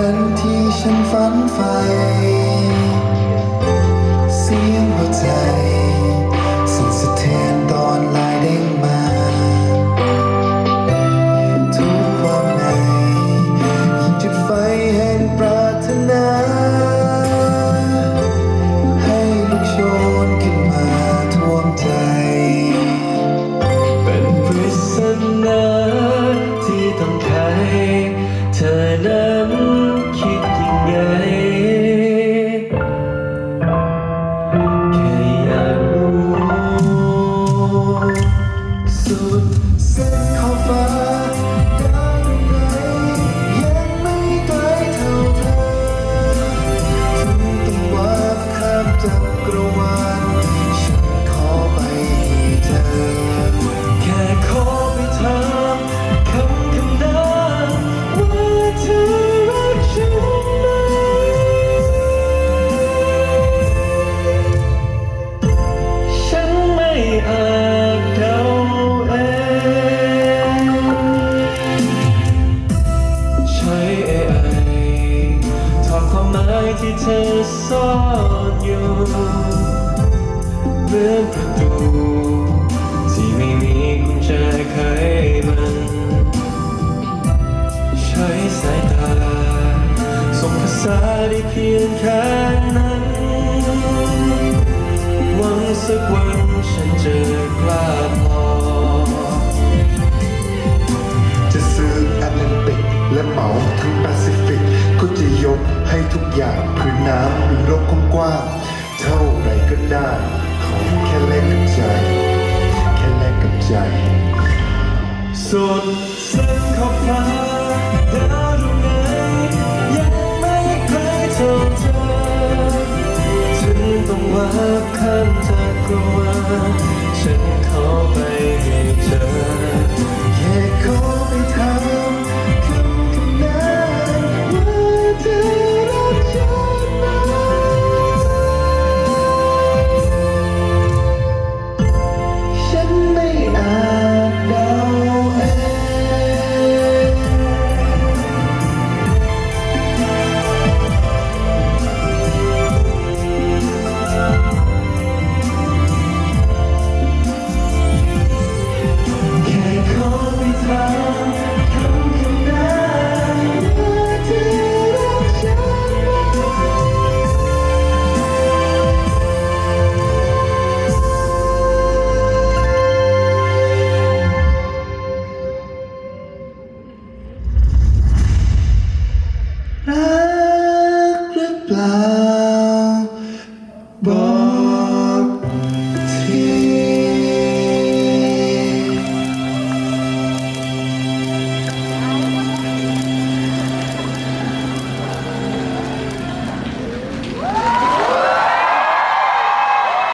นั้นที่ฉันฝันใฝ่ มายที่เธอซ่อนอยู่เหมือนประตูที่ไม่มีกุญแจไขมันใช้สายตาส่งภาษาได้เพียงแค่นั้นหวังสักวันฉันจะกล้าพอจะซื้อแอตแลนติกและเหมาทั้งแปซิฟิก ก็จะยกให้ทุกอย่างพื้นน้ำมีโลกกว้างเท่าไรก็ได้ขอแค่แลกกับใจ แค่แลกกับใจสุดสันขอบฟ้าดาวดวงไหนยังไม่เคยเท่าเธอถึงต้องว่าข้ามจากกลัวฉันขอไป Love.